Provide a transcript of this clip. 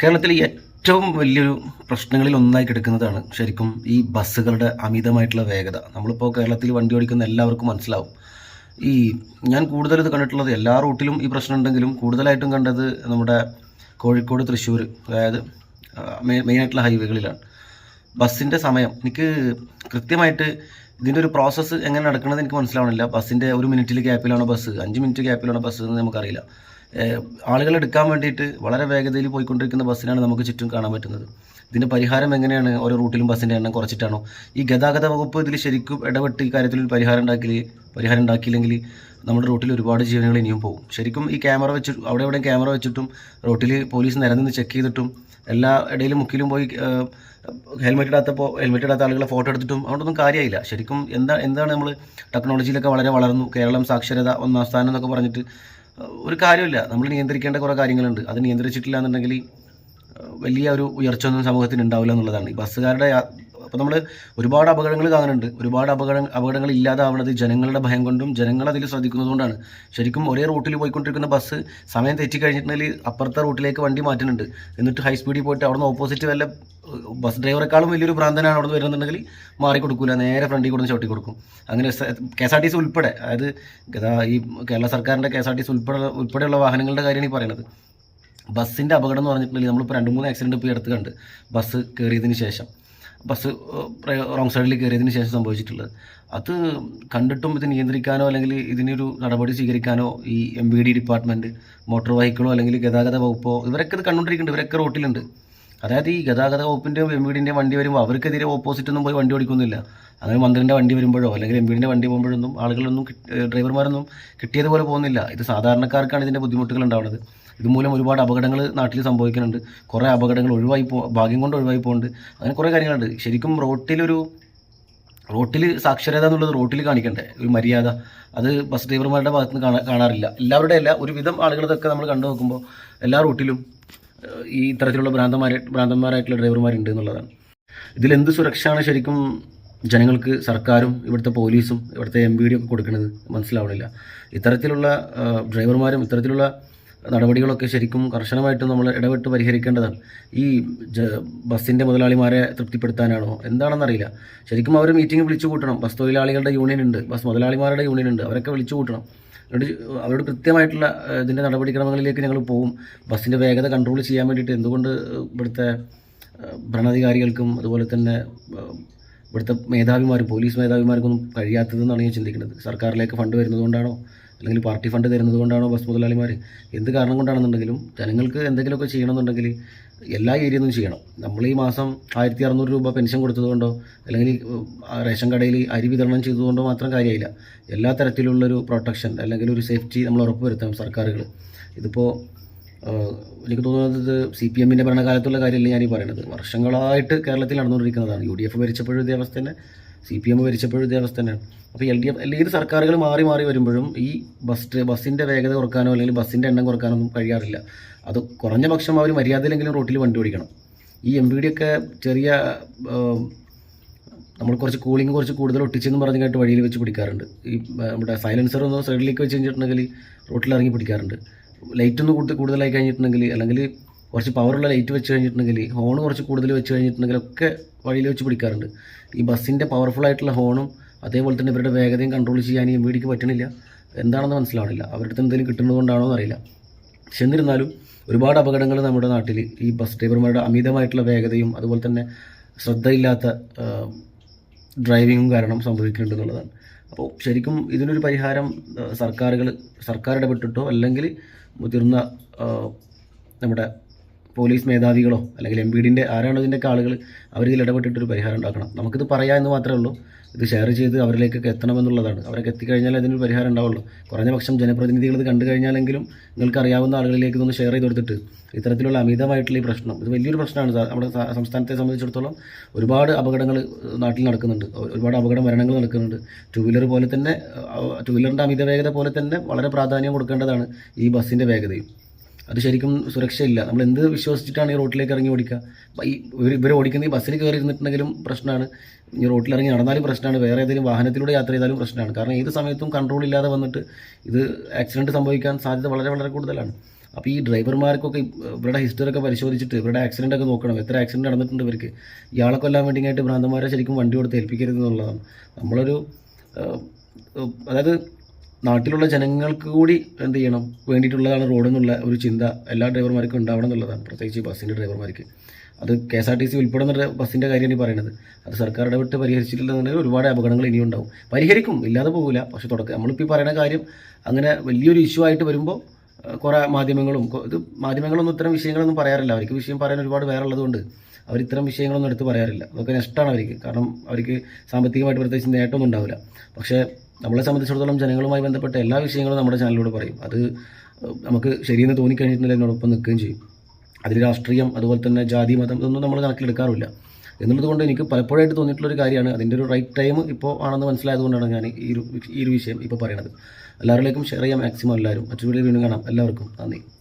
കേരളത്തിലെ ഏറ്റവും വലിയൊരു പ്രശ്നങ്ങളിൽ ഒന്നായി കിടക്കുന്നതാണ് ശരിക്കും ഈ ബസ്സുകളുടെ അമിതമായിട്ടുള്ള വേഗത. നമ്മളിപ്പോൾ കേരളത്തിൽ വണ്ടി ഓടിക്കുന്ന എല്ലാവർക്കും മനസ്സിലാവും. ഈ ഞാൻ കൂടുതൽ ഇത് കണ്ടിട്ടുള്ളത് എല്ലാ റൂട്ടിലും ഈ പ്രശ്നം ഉണ്ടെങ്കിലും കൂടുതലായിട്ടും കണ്ടത് നമ്മുടെ കോഴിക്കോട് തൃശ്ശൂർ അതായത് മെയിനായിട്ടുള്ള ഹൈവേകളിലാണ്. ബസ്സിന്റെ സമയം എനിക്ക് കൃത്യമായിട്ട് ഇതിന്റെ ഒരു പ്രോസസ്സ് എങ്ങനെ നടക്കണമെന്ന് എനിക്ക് മനസ്സിലാവണില്ല. ബസ്സിന്റെ ഒരു മിനിറ്റിൽ ഗ്യാപ്പിലാണോ ബസ്. അഞ്ച് മിനിറ്റ് ഗ്യാപ്പിലാണോ ബസ് എന്ന് നമുക്കറിയില്ല. ആളുകൾ എടുക്കാൻ വേണ്ടിയിട്ട് വളരെ വേഗതയിൽ പോയിക്കൊണ്ടിരിക്കുന്ന ബസ്സിനാണ് നമുക്ക് ചുറ്റും കാണാൻ പറ്റുന്നത്. ഇതിന്റെ പരിഹാരം എങ്ങനെയാണ്? ഓരോ റൂട്ടിലും ബസ്സിന്റെ എണ്ണം കുറച്ചിട്ടാണോ? ഈ ഗതാഗത വകുപ്പ് ഇതിൽ ശരിക്കും ഇടപെട്ട് ഈ കാര്യത്തിൽ പരിഹാരം ഉണ്ടാക്കി പരിഹാരം ഉണ്ടാക്കിയില്ലെങ്കിൽ നമ്മുടെ റൂട്ടിൽ ഒരുപാട് ജീവനുകൾ ഇനിയും പോകും. ശരിക്കും ഈ ക്യാമറ വെച്ച് അവിടെ എവിടെയും ക്യാമറ വെച്ചിട്ടും റോട്ടിൽ പോലീസ് നിരന്നിന്ന് ചെക്ക് ചെയ്തിട്ടും എല്ലാ ഇടയിലും മുക്കിലും പോയി ഹെൽമെറ്റ് ഇടാത്തപ്പോൾ ഹെൽമെറ്റ് ഇടാത്ത ആളുകളെ ഫോട്ടോ എടുത്തിട്ടും അതുകൊണ്ടൊന്നും കാര്യമായില്ല. ശരിക്കും എന്താ എന്താണ് നമ്മൾ ടെക്നോളജിയിലൊക്കെ വളരെ വളർന്നു. കേരളം സാക്ഷരത ഒന്നാം സ്ഥാനം എന്നൊക്കെ പറഞ്ഞിട്ട് ഒരു കാര്യമില്ല. നമ്മൾ നിയന്ത്രിക്കേണ്ട കുറേ കാര്യങ്ങളുണ്ട്. അത് നിയന്ത്രിച്ചിട്ടില്ല എന്നുണ്ടെങ്കിൽ വലിയ ഒരു ഉയർച്ച ഒന്നും സമൂഹത്തിന് ഉണ്ടാവില്ല എന്നുള്ളതാണ്. ഈ ബസ്സുകാരുടെ അപ്പോൾ നമ്മൾ ഒരുപാട് അപകടങ്ങൾ കാണുന്നുണ്ട്. ഒരുപാട് അപകട അപകടങ്ങൾ ഇല്ലാതാവുന്നത് ജനങ്ങളുടെ ഭയം കൊണ്ടും ജനങ്ങൾ അതിൽ ശ്രദ്ധിക്കുന്നതുകൊണ്ടാണ്. ശരിക്കും ഒരേ റൂട്ടിൽ പോയിക്കൊണ്ടിരിക്കുന്ന ബസ് സമയം തെറ്റിക്കഴിഞ്ഞിട്ടുണ്ടെങ്കിൽ അപ്പുറത്തെ റൂട്ടിലേക്ക് വണ്ടി മാറ്റുന്നുണ്ട്. എന്നിട്ട് ഹൈ സ്പീഡിൽ പോയിട്ട് അവിടുന്ന് ഓപ്പോസിറ്റ് വല്ല ബസ് ഡ്രൈവറെക്കാളും വലിയൊരു ഭ്രാന്തനാണ് അവിടെ വരുന്നുണ്ടെങ്കിൽ മാറി കൊടുക്കില്ല നേരെ ഫ്രണ്ടിൽ കൊടുത്ത് ചവിട്ടി കൊടുക്കും അങ്ങനെ K S R T C ഉൾപ്പെടെ അതായത് ഈ കേരള സർക്കാരിന്റെ K S R T C ഉൾപ്പെടെ ഉൾപ്പെടെയുള്ള വാഹനങ്ങളുടെ കാര്യമാണ് ഈ പറയുന്നത് ബസ്സിന്റെ അപകടം എന്ന് പറഞ്ഞിട്ടുണ്ടെങ്കിൽ നമ്മളിപ്പോൾ രണ്ട് മൂന്ന് ആക്സിഡന്റ് ഇപ്പോൾ എടുത്തുകൊണ്ട് ബസ് കയറിയതിന് ശേഷം. ബസ് റോങ് സൈഡിൽ കയറിയതിന് ശേഷം സംഭവിച്ചിട്ടുള്ളത്. അത് കണ്ടിട്ടും ഇത് നിയന്ത്രിക്കാനോ അല്ലെങ്കിൽ ഇതിനൊരു നടപടി സ്വീകരിക്കാനോ ഈ M B D department motor വെഹിക്കിളോ അല്ലെങ്കിൽ ഗതാഗത വകുപ്പോ ഇവരൊക്കെ ഇത് കണ്ടുകൊണ്ടിരിക്കുന്നുണ്ട്. ഇവരൊക്കെ റോട്ടിലുണ്ട്. അതായത് ഈ ഗതാഗത വകുപ്പിന്റെയും എം ബി ഡിന്റെ വണ്ടി വരുമ്പോൾ അവർക്കെതിരെ ഓപ്പോസിറ്റ് ഒന്നും പോയി വണ്ടി ഓടിക്കുന്നില്ല അങ്ങനെ മന്ത്രിന്റെ വണ്ടി വരുമ്പോഴോ അല്ലെങ്കിൽ എം വീടിന്റെ വണ്ടി പോകുമ്പോഴൊന്നും ആളുകളൊന്നും ഡ്രൈവർമാരൊന്നും കിട്ടിയതുപോലെ പോകുന്നില്ല. ഇത് സാധാരണക്കാർക്കാണ് ഇതിന്റെ ബുദ്ധിമുട്ടുകൾ ഉണ്ടാവുന്നത്. ഇതുമൂലം ഒരുപാട് അപകടങ്ങൾ നാട്ടിൽ സംഭവിക്കുന്നുണ്ട്. കുറേ അപകടങ്ങൾ ഒഴിവായി പോ ഭാഗ്യം കൊണ്ട് ഒഴിവായി പോകുന്നുണ്ട് അങ്ങനെ കുറേ കാര്യങ്ങളുണ്ട്. ശരിക്കും റോട്ടിലൊരു റോട്ടിൽ സാക്ഷരത എന്നുള്ളത് റോട്ടിൽ കാണിക്കണ്ടേ? ഒരു മര്യാദ. അത് ബസ് ഡ്രൈവർമാരുടെ ഭാഗത്ത് നിന്ന് കാണാ കാണാറില്ല. എല്ലാവരുടെ അല്ല ഒരുവിധം ആളുകളൊക്കെ നമ്മൾ കണ്ടു നോക്കുമ്പോൾ എല്ലാ റൂട്ടിലും ഈ ഇത്തരത്തിലുള്ള ഭ്രാന്തമാരെ ഭ്രാന്തന്മാരായിട്ടുള്ള ഡ്രൈവർമാരുണ്ട് എന്നുള്ളതാണ്. ഇതിലെന്ത് സുരക്ഷയാണ് ശരിക്കും ജനങ്ങൾക്ക് സർക്കാരും ഇവിടുത്തെ പോലീസും ഇവിടുത്തെ എം ബി ഡിയും ഒക്കെ കൊടുക്കുന്നത് മനസ്സിലാവണില്ല. ഇത്തരത്തിലുള്ള ഡ്രൈവർമാരും ഇത്തരത്തിലുള്ള നടപടികളൊക്കെ ശരിക്കും കർശനമായിട്ട് നമ്മൾ ഇടപെട്ട് പരിഹരിക്കേണ്ടതാണ്. ഈ ബസ്സിന്റെ മുതലാളിമാരെ തൃപ്തിപ്പെടുത്താനാണോ? എന്താണെന്നറിയില്ല. ശരിക്കും അവർ മീറ്റിംഗ് വിളിച്ചു കൂട്ടണം. ബസ് തൊഴിലാളികളുടെ യൂണിയൻ ഉണ്ട്. ബസ് മുതലാളിമാരുടെ യൂണിയൻ ഉണ്ട്. അവരൊക്കെ വിളിച്ചു കൂട്ടണം. എന്നിട്ട് അവരോട് കൃത്യമായിട്ടുള്ള ഇതിന്റെ നടപടിക്രമങ്ങളിലേക്ക് ഞങ്ങൾ പോകും. ബസ്സിന്റെ വേഗത കൺട്രോൾ ചെയ്യാൻ വേണ്ടിയിട്ട് എന്തുകൊണ്ട് ഇവിടുത്തെ ഭരണാധികാരികൾക്കും അതുപോലെ തന്നെ ഇവിടുത്തെ മേധാവിമാർ പോലീസ് മേധാവിമാർക്കൊന്നും കഴിയാത്തതെന്നാണ് ഞാൻ ചിന്തിക്കുന്നത്. സർക്കാരിലേക്ക് ഫണ്ട് വരുന്നതുകൊണ്ടാണോ അല്ലെങ്കിൽ പാർട്ടി ഫണ്ട് തരുന്നത് കൊണ്ടാണോ ബസ് മുതലാളിമാർ എന്ത് കാരണം കൊണ്ടാണെന്നുണ്ടെങ്കിലും ജനങ്ങൾക്ക് എന്തെങ്കിലുമൊക്കെ ചെയ്യണമെന്നുണ്ടെങ്കിൽ എല്ലാ ഏരിയയിലും ചെയ്യണം. നമ്മൾ ഈ മാസം ആയിരത്തി അറുന്നൂറ് രൂപ പെൻഷൻ കൊടുത്തതുകൊണ്ടോ അല്ലെങ്കിൽ റേഷൻ കടയിൽ അരി വിതരണം ചെയ്തതുകൊണ്ടോ മാത്രം കാര്യമില്ല എല്ലാ തരത്തിലുള്ളൊരു പ്രൊട്ടക്ഷൻ അല്ലെങ്കിൽ ഒരു സേഫ്റ്റി നമ്മൾ ഉറപ്പുവരുത്തണം സർക്കാരുകൾ ഇതിപ്പോൾ എനിക്ക് തോന്നുന്നത് സി പി എമ്മിന്റെ ഭരണകാലത്തുള്ള കാര്യമല്ല ഞാനീ പറയുന്നത് വർഷങ്ങളായിട്ട് കേരളത്തിൽ നടന്നുകൊണ്ടിരിക്കുന്നതാണ്. യു ഡി എഫ് ഭരിച്ചപ്പോഴും ഇതേ അവസ്ഥ തന്നെ സി പി എം ഭരിച്ചപ്പോഴും ഇതേ അവസ്ഥ തന്നെയാണ്. അപ്പോൾ എൽ ഡി എഫ് അല്ലെങ്കിൽ ഏത് സർക്കാരുകൾ മാറി മാറി വരുമ്പോഴും ഈ ബസ് ബസ്സിന്റെ വേഗത കുറക്കാനോ അല്ലെങ്കിൽ ബസ്സിന്റെ എണ്ണം കുറക്കാനോ ഒന്നും കഴിയാറില്ല. അത് കുറഞ്ഞ പക്ഷം അവർ മര്യാദയിലെങ്കിലും റോട്ടിൽ വണ്ടി ഓടിക്കണം. ഈ എം ബി ഒക്കെ ചെറിയ നമ്മൾ കുറച്ച് കൂളിംഗ് കുറച്ച് കൂടുതൽ ഒട്ടിച്ചെന്ന് പറഞ്ഞ് കേട്ട് വഴിയിൽ വെച്ച് പിടിക്കാറുണ്ട്. ഈ നമ്മുടെ സൈലൻസർ ഒന്ന് സൈഡിലേക്ക് വെച്ച് കഴിഞ്ഞിട്ടുണ്ടെങ്കിൽ റോട്ടിൽ ഇറങ്ങി പിടിക്കാറുണ്ട്. ലൈറ്റ് ഒന്ന് കൂടുതൽ കൂടുതലായി കഴിഞ്ഞിട്ടുണ്ടെങ്കിൽ അല്ലെങ്കിൽ കുറച്ച് പവറുള്ള ലൈറ്റ് വെച്ച് കഴിഞ്ഞിട്ടുണ്ടെങ്കിൽ ഹോൺ കുറച്ച് കൂടുതൽ വെച്ച് കഴിഞ്ഞിട്ടുണ്ടെങ്കിൽ ഒക്കെ വഴിയിൽ വെച്ച് പിടിക്കാറുണ്ട്. ഈ ബസ്സിന്റെ പവർഫുൾ ആയിട്ടുള്ള ഹോണും അതേപോലെ തന്നെ ഇവരുടെ വേഗതയും കൺട്രോൾ ചെയ്യാൻ ഈ മീഡിക്ക് വീടിക്ക് പറ്റണില്ല. എന്താണെന്ന് മനസ്സിലാവണില്ല. അവരുടെ അടുത്ത് എന്തെങ്കിലും കിട്ടുന്നത് കൊണ്ടാണോ എന്നറിയില്ല. പക്ഷെ എന്നിരുന്നാലും ഒരുപാട് അപകടങ്ങൾ നമ്മുടെ നാട്ടിൽ ഈ ബസ് ഡ്രൈവർമാരുടെ അമിതമായിട്ടുള്ള വേഗതയും അതുപോലെ തന്നെ ശ്രദ്ധയില്ലാത്ത ഡ്രൈവിങ്ങും കാരണം സംഭവിക്കുന്നുണ്ട് എന്നുള്ളതാണ്. അപ്പോൾ ശരിക്കും ഇതിനൊരു പരിഹാരം സർക്കാരുകൾ സർക്കാർ ഇടപെട്ടിട്ടോ അല്ലെങ്കിൽ മുതിർന്ന നമ്മുടെ പോലീസ് മേധാവികളോ അല്ലെങ്കിൽ എം ബി ഡിന്റെ ആരാണോ ഇതിന്റെയൊക്കെ ആളുകൾ അവരിതിൽ ഇടപെട്ടിട്ടൊരു പരിഹാരം ഉണ്ടാക്കണം. നമുക്കിത് പറയാം എന്ന് മാത്രമേ ഉള്ളൂ. ഇത് ഷെയർ ചെയ്ത് അവരിലേക്കൊക്കെ എത്തണമെന്നുള്ളതാണ് അവരൊക്കെ എത്തിക്കഴിഞ്ഞാൽ അതിനൊരു പരിഹാരം ഉണ്ടാവുള്ളൂ. കുറഞ്ഞ പക്ഷം ജനപ്രതിനിധികൾ ഇത് കണ്ടു കഴിഞ്ഞാലെങ്കിലും നിങ്ങൾക്ക് അറിയാവുന്ന ആളുകളിലേക്ക് ഇതൊന്ന് ഷെയർ ചെയ്ത് കൊടുത്തിട്ട് ഇത്തരത്തിലുള്ള അമിതമായിട്ടുള്ള ഈ പ്രശ്നം ഇത് വലിയൊരു പ്രശ്നമാണ് നമ്മുടെ സംസ്ഥാനത്തെ സംബന്ധിച്ചിടത്തോളം ഒരുപാട് അപകടങ്ങൾ നാട്ടിൽ നടക്കുന്നുണ്ട്. ഒരുപാട് അപകട മരണങ്ങൾ നടക്കുന്നുണ്ട്. ടു വീലർ പോലെ തന്നെ ടു വീലറിന്റെ അമിത വേഗത പോലെ തന്നെ വളരെ പ്രാധാന്യം കൊടുക്കേണ്ടതാണ് ഈ ബസ്സിന്റെ വേഗതയും. അത് ശരിക്കും സുരക്ഷയില്ല. നമ്മൾ എന്ത് വിശ്വസിച്ചിട്ടാണ് ഈ റോട്ടിലേക്ക് ഇറങ്ങി ഓടിക്കുക? ഈ ഇവർ ഓടിക്കുന്ന ഈ ബസ്സിൽ കയറി ഇരുന്നിട്ടുണ്ടെങ്കിലും പ്രശ്നമാണ്. ഈ റോട്ടിൽ ഇറങ്ങി നടന്നാലും പ്രശ്നമാണ്. വേറെ ഏതെങ്കിലും വാഹനത്തിലൂടെ യാത്ര ചെയ്താലും പ്രശ്നമാണ്. കാരണം ഏത് സമയത്തും കൺട്രോൾ ഇല്ലാതെ വന്നിട്ട് ഇത് ആക്സിഡന്റ് സംഭവിക്കാൻ സാധ്യത വളരെ വളരെ കൂടുതലാണ്. അപ്പോൾ ഈ ഡ്രൈവർമാർക്കൊക്കെ ഇവരുടെ ഹിസ്റ്ററി ഒക്കെ പരിശോധിച്ചിട്ട് ഇവരുടെ ആക്സിഡന്റ് ഒക്കെ നോക്കണം. എത്ര ആക്സിഡന്റ് നടന്നിട്ടുണ്ട് ഇവർക്ക്? ഇയാളെ കൊല്ലാൻ വേണ്ടിയായിട്ട് ഭ്രാന്തന്മാരെ ശരിക്കും വണ്ടി കൊടുത്ത് ഏൽപ്പിക്കരുത് എന്നുള്ളതാണ്. നമ്മളൊരു അതായത് നാട്ടിലുള്ള ജനങ്ങൾക്ക് കൂടി എന്ത് ചെയ്യണം? വേണ്ടിയിട്ടുള്ളതാണ് റോഡ് എന്നുള്ള ഒരു ചിന്ത എല്ലാ ഡ്രൈവർമാർക്കും ഉണ്ടാവണം എന്നുള്ളതാണ്. പ്രത്യേകിച്ച് ബസ്സിന്റെ ഡ്രൈവർമാർക്ക്. അത് K S R T C ഉൾപ്പെടുന്ന ബസ്സിന്റെ കാര്യമാണ് ഈ പറയുന്നത് അത് സർക്കാർ ഇടപെട്ട് പരിഹരിച്ചിട്ടില്ലെന്നുണ്ടെങ്കിൽ ഒരുപാട് അപകടങ്ങൾ ഇനിയും ഉണ്ടാവും. പരിഹരിക്കും ഇല്ലാതെ പോകില്ല പക്ഷെ തുടക്കം നമ്മളിപ്പോൾ ഈ പറയുന്ന കാര്യം അങ്ങനെ വലിയൊരു ഇഷ്യൂ ആയിട്ട് വരുമ്പോൾ കുറേ മാധ്യമങ്ങളും ഇത് മാധ്യമങ്ങളൊന്നും ഇത്തരം വിഷയങ്ങളൊന്നും പറയാറില്ല. അവർക്ക് വിഷയം പറയാൻ ഒരുപാട് വേറെ ഉള്ളതുകൊണ്ട് അവർ ഇത്തരം വിഷയങ്ങളൊന്നും എടുത്ത് പറയാറില്ല. അതൊക്കെ നഷ്ടമാണ് അവർക്ക്. കാരണം അവർക്ക് സാമ്പത്തികമായിട്ട് പ്രത്യേകിച്ച് നേട്ടമൊന്നും ഉണ്ടാവില്ല. പക്ഷേ നമ്മളെ സംബന്ധിച്ചിടത്തോളം ജനങ്ങളുമായി ബന്ധപ്പെട്ട എല്ലാ വിഷയങ്ങളും നമ്മുടെ ചാനലിലൂടെ പറയും. അത് നമുക്ക് ശരിയെന്ന് തോന്നിക്കഴിഞ്ഞിട്ടുണ്ടെങ്കിൽ അതിനോടൊപ്പം നിൽക്കുകയും ചെയ്യും. അതിൽ രാഷ്ട്രീയം അതുപോലെ തന്നെ ജാതി മതം ഇതൊന്നും നമ്മൾ കണക്കിലെടുക്കാറില്ല. എന്നുള്ളതുകൊണ്ട് എനിക്ക് പലപ്പോഴായിട്ട് തോന്നിയിട്ടുള്ളൊരു കാര്യമാണ്. അതിന്റെ ഒരു റൈറ്റ് ടൈം ഇപ്പോൾ ആണെന്ന് മനസ്സിലായതുകൊണ്ടാണ് ഞാൻ ഈ ഒരു ഈ ഒരു വിഷയം ഇപ്പോൾ പറയണത്. എല്ലാവരിലേക്കും ഷെയർ ചെയ്യാം. മാക്സിമം എല്ലാവരും. മറ്റൊരു വീഡിയോ കാണാം. എല്ലാവർക്കും നന്ദി.